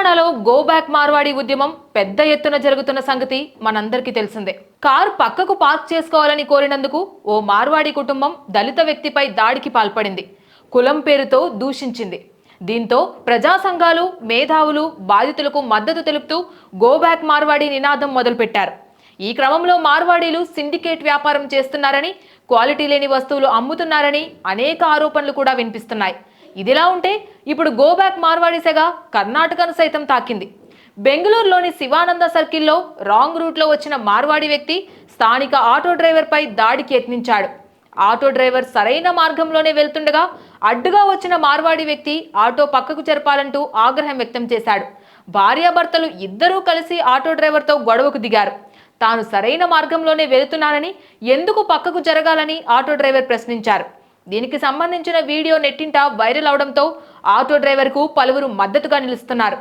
తెలంగాణలో go back Marwadi ఉద్యమం పెద్ద ఎత్తున జరుగుతున్న సంగతి మనందరికీ తెలిసిందే. కారు పక్కకు పార్క్ చేసుకోవాలని కోరినందుకు ఓ మార్వాడి కుటుంబం దళిత వ్యక్తిపై దాడికి పాల్పడింది. కులం పేరుతో దూషించింది. దీంతో ప్రజా సంఘాలు మేధావులు బాధితులకు మద్దతు తెలుపుతూ గో బ్యాక్ మార్వాడి నినాదం మొదలుపెట్టారు. ఈ క్రమంలో మార్వాడీలు సిండికేట్ వ్యాపారం చేస్తున్నారని క్వాలిటీ లేని వస్తువులు అమ్ముతున్నారని అనేక ఆరోపణలు కూడా వినిపిస్తున్నాయి. ఇదిలా ఉంటే ఇప్పుడు గోబ్యాక్ మార్వాడి సెగ కర్ణాటకను సైతం తాకింది. బెంగళూరులోని శివానంద సర్కిల్లో రాంగ్ రూట్లో వచ్చిన మార్వాడి వ్యక్తి స్థానిక ఆటో డ్రైవర్పై దాడికి యత్నించాడు. ఆటో డ్రైవర్ సరైన మార్గంలోనే వెళ్తుండగా అడ్డుగా వచ్చిన మార్వాడి వ్యక్తి ఆటో పక్కకు జరపాలంటూ ఆగ్రహం వ్యక్తం చేశాడు. భార్యాభర్తలు ఇద్దరూ కలిసి ఆటో డ్రైవర్తో గొడవకు దిగారు. తాను సరైన మార్గంలోనే వెళుతున్నానని ఎందుకు పక్కకు జరగాలని ఆటో డ్రైవర్ ప్రశ్నించారు. దీనికి సంబంధించిన వీడియో నెట్టింట వైరల్ అవడంతో ఆటో డ్రైవర్కు పలువురు మద్దతుగా నిలుస్తున్నారు.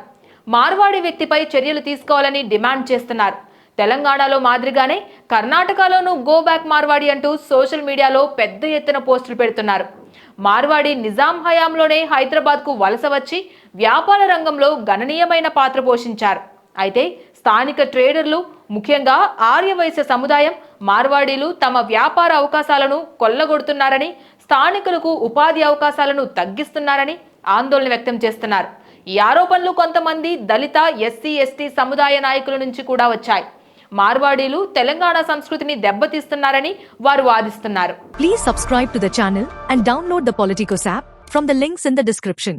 మార్వాడి వ్యక్తిపై చర్యలు తీసుకోవాలని డిమాండ్ చేస్తున్నారు. తెలంగాణలో మాదిరిగానే కర్ణాటకలోనూ గో బ్యాక్ మార్వాడి అంటూ సోషల్ మీడియాలో పెద్ద ఎత్తున పోస్టులు పెడుతున్నారు. మార్వాడి నిజాం హయాంలోనే హైదరాబాద్కు వలస వచ్చి వ్యాపార రంగంలో గణనీయమైన పాత్ర పోషించారు. అయితే స్థానిక ట్రేడర్లు ముఖ్యంగా ఆర్యవైశ్య సముదాయం మార్వాడీలు తమ వ్యాపార అవకాశాలను కొల్లగొడుతున్నారని స్థానికులకు ఉపాధి అవకాశాలను తగ్గిస్తున్నారని ఆందోళన వ్యక్తం చేస్తున్నారు. ఈ ఆరోపణలు కొంతమంది దళిత ఎస్సీ ఎస్టీ సముదాయ నాయకుల నుంచి కూడా వచ్చాయి. మార్వాడీలు తెలంగాణ సంస్కృతిని దెబ్బతీస్తున్నారని వారు వాదిస్తున్నారు. Please subscribe to the channel and download the Politicos app from the links in the description